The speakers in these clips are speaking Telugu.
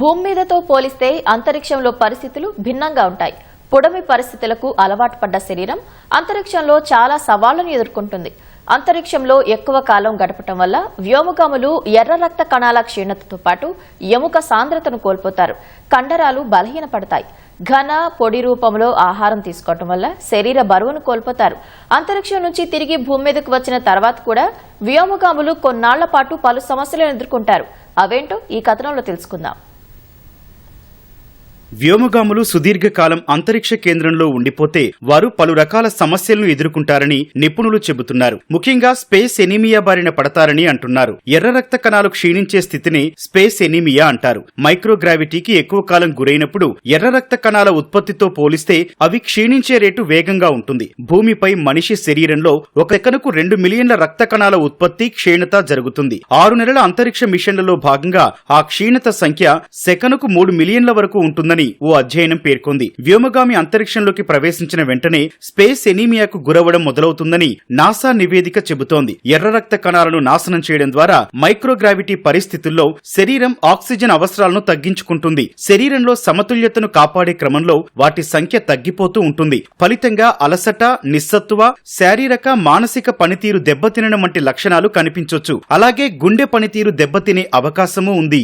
భూమి మీదతో పోలిస్తే అంతరిక్షంలో పరిస్థితులు భిన్నంగా ఉంటాయి. పొడమి పరిస్థితులకు అలవాటు పడ్డ శరీరం అంతరిక్షంలో చాలా సవాళ్ళను ఎదుర్కొంటుంది. అంతరిక్షంలో ఎక్కువ కాలం గడపటం వల్ల వ్యోమగాములు ఎర్ర రక్త కణాల క్షీణతతో పాటు ఎముక సాంద్రతను కోల్పోతారు. కండరాలు బలహీనపడతాయి. ఘన పొడి రూపంలో ఆహారం తీసుకోవటం వల్ల శరీర బరువును కోల్పోతారు. అంతరిక్షం నుంచి తిరిగి భూమి మీదకు వచ్చిన తర్వాత కూడా వ్యోమగాములు కొన్నాళ్ళ పాటు పలు సమస్యలను ఎదుర్కొంటారు. అవేంటో ఈ కథనంలో తెలుసుకుందాం. వ్యోమగాములు సుదీర్ఘకాలం అంతరిక్ష కేంద్రంలో ఉండిపోతే వారు పలు రకాల సమస్యలను ఎదుర్కొంటారని నిపుణులు చెబుతున్నారు. ముఖ్యంగా స్పేస్ ఎనీమియా బారిన పడతారని అంటున్నారు. ఎర్ర రక్త కణాలు క్షీణించే స్థితిని స్పేస్ ఎనీమియా అంటారు. మైక్రోగ్రావిటీకి ఎక్కువ కాలం గురైనప్పుడు ఎర్ర రక్త కణాల ఉత్పత్తితో పోలిస్తే అవి క్షీణించే రేటు వేగంగా ఉంటుంది. భూమిపై మనిషి శరీరంలో ఒక సెకనుకు రెండు మిలియన్ల రక్త కణాల ఉత్పత్తి క్షీణత జరుగుతుంది. ఆరు నెలల అంతరిక్ష మిషన్లలో భాగంగా ఆ క్షీణత సంఖ్య సెకనుకు మూడు మిలియన్ల వరకు ఉంటుందని ఓ అధ్యయనం పేర్కొంది. వ్యోమగామి అంతరిక్షంలోకి ప్రవేశించిన వెంటనే స్పేస్ ఎనీమియాకు గురవడం మొదలవుతుందని నాసా నివేదిక చెబుతోంది. ఎర్ర రక్త కణాలను నాశనం చేయడం ద్వారా మైక్రోగ్రావిటీ పరిస్థితుల్లో శరీరం ఆక్సిజన్ అవసరాలను తగ్గించుకుంటుంది. శరీరంలో సమతుల్యతను కాపాడే క్రమంలో వాటి సంఖ్య తగ్గిపోతూ ఉంటుంది. ఫలితంగా అలసట నిస్సత్తువ శారీరక మానసిక పనితీరు దెబ్బతినడం వంటి లక్షణాలు కనిపించొచ్చు. అలాగే గుండె పనితీరు దెబ్బతినే అవకాశమూ ఉంది.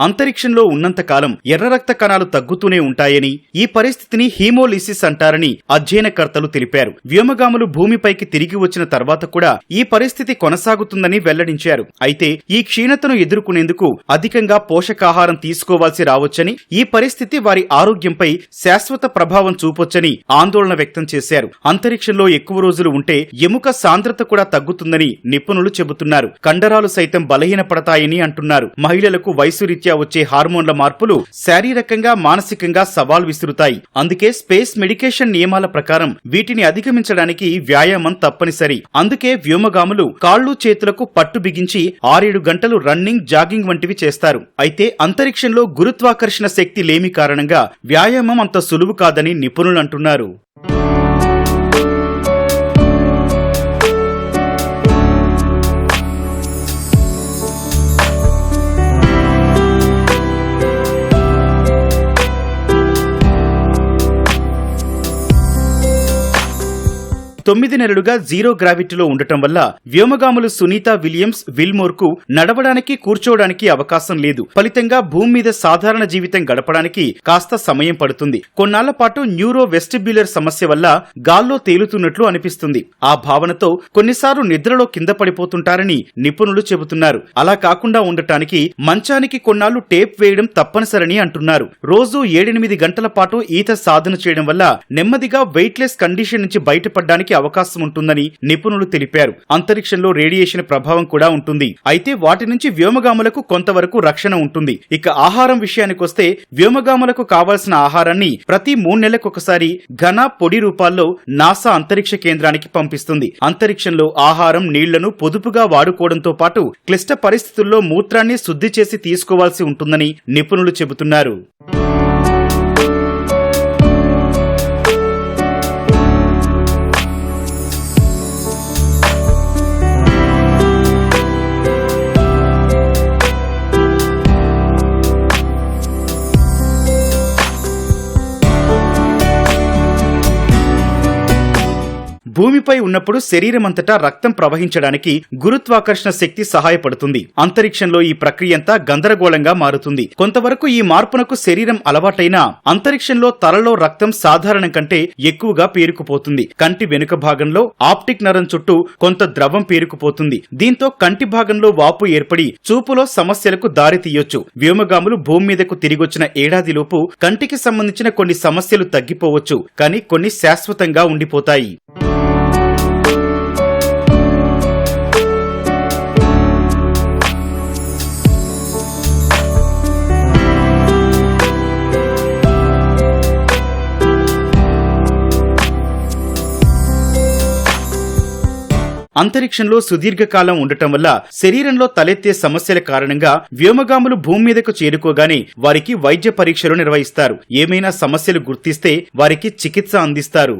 అంతరిక్షంలో ఉన్నంతకాలం ఎర్ర రక్త కణాలు తగ్గుతూనే ఉంటాయని ఈ పరిస్థితిని హీమోలిసిస్ అంటారని అధ్యయనకర్తలు తెలిపారు. వ్యోమగాములు భూమిపైకి తిరిగి వచ్చిన తర్వాత కూడా ఈ పరిస్థితి కొనసాగుతుందని వెల్లడించారు. అయితే ఈ క్షీణతను ఎదుర్కొనేందుకు అధికంగా పోషకాహారం తీసుకోవాల్సి రావచ్చని ఈ పరిస్థితి వారి ఆరోగ్యంపై శాశ్వత ప్రభావం చూపొచ్చని ఆందోళన వ్యక్తం చేశారు. అంతరిక్షంలో ఎక్కువ రోజులు ఉంటే ఎముక సాంద్రత కూడా తగ్గుతుందని నిపుణులు చెబుతున్నారు. కండరాలు సైతం బలహీనపడతాయని అంటున్నారు. మహిళలకు వయసు రీత్యా వచ్చే హార్మోన్ల మార్పులు శారీరకంగా మానసికంగా సవాల్ విసురుతాయి. అందుకే స్పేస్ మెడికేషన్ నియమాల ప్రకారం వీటిని అధిగమించడానికి వ్యాయామం తప్పనిసరి. అందుకే వ్యోమగాములు కాళ్ళు చేతులకు పట్టు బిగించి ఆరేడు గంటలు రన్నింగ్ జాగింగ్ వంటివి చేస్తారు. అయితే అంతరిక్షంలో గురుత్వాకర్షణ శక్తి లేమి కారణంగా వ్యాయామం అంత సులువు కాదని నిపుణులు అంటున్నారు. తొమ్మిది నెలలుగా జీరో గ్రావిటీలో ఉండటం వల్ల వ్యోమగాములు సునీత విలియమ్స్ విల్మోర్కు నడవడానికి కూర్చోవడానికి అవకాశం లేదు. ఫలితంగా భూమి మీద సాధారణ జీవితం గడపడానికి కాస్త సమయం పడుతుంది. కొన్నాళ్ళ పాటు న్యూరో వెస్టిబ్యులర్ సమస్య వల్ల గాల్లో తేలుతున్నట్లు అనిపిస్తుంది. ఆ భావనతో కొన్నిసార్లు నిద్రలో కింద పడిపోతుంటారని నిపుణులు చెబుతున్నారు. అలా కాకుండా ఉండటానికి మంచానికి కొన్నాళ్ళు టేప్ వేయడం తప్పనిసరని అంటున్నారు. రోజు ఏడెనిమిది గంటల పాటు ఈత సాధన చేయడం వల్ల నెమ్మదిగా వెయిట్లెస్ కండిషన్ నుంచి బయటపడడానికి అవకాశం ఉంటుందని నిపుణులు తెలిపారు. అంతరిక్షంలో రేడియేషన్ ప్రభావం కూడా ఉంటుంది. అయితే వాటి నుంచి వ్యోమగాములకు కొంతవరకు రక్షణ ఉంటుంది. ఇక ఆహారం విషయానికొస్తే వ్యోమగాములకు కావాల్సిన ఆహారాన్ని ప్రతి మూడు నెలలకొకసారి ఘన పొడి రూపాల్లో నాసా అంతరిక్ష కేంద్రానికి పంపిస్తుంది. అంతరిక్షంలో ఆహారం నీళ్ళను పొదుపుగా వాడుకోవడంతో పాటు క్లిష్ట పరిస్థితుల్లో మూత్రాన్ని శుద్ధి చేసి తీసుకోవాల్సి ఉంటుందని నిపుణులు చెబుతున్నారు. భూమిపై ఉన్నప్పుడు శరీరమంతటా రక్తం ప్రవహించడానికి గురుత్వాకర్షణ శక్తి సహాయపడుతుంది. అంతరిక్షంలో ఈ ప్రక్రియంతా గందరగోళంగా మారుతుంది. కొంతవరకు ఈ మార్పునకు శరీరం అలవాటైనా అంతరిక్షంలో తలలో రక్తం సాధారణం కంటే ఎక్కువగా పేరుకుపోతుంది. కంటి వెనుక భాగంలో ఆప్టిక్ నరం చుట్టూ కొంత ద్రవం పేరుకుపోతుంది. దీంతో కంటి భాగంలో వాపు ఏర్పడి చూపులో సమస్యలకు దారి తీయొచ్చు. వ్యోమగాములు భూమి మీదకు తిరిగొచ్చిన ఏడాదిలోపు కంటికి సంబంధించిన కొన్ని సమస్యలు తగ్గిపోవచ్చు. కానీ కొన్ని శాశ్వతంగా ఉండిపోతాయి. అంతరిక్షంలో సుదీర్ఘకాలం ఉండటం వల్ల శరీరంలో తలెత్తే సమస్యల కారణంగా వ్యోమగాములు భూమి మీదకు చేరుకోగానే వారికి వైద్య పరీక్షలు నిర్వహిస్తారు. ఏమైనా సమస్యలు గుర్తిస్తే వారికి చికిత్స అందిస్తారు.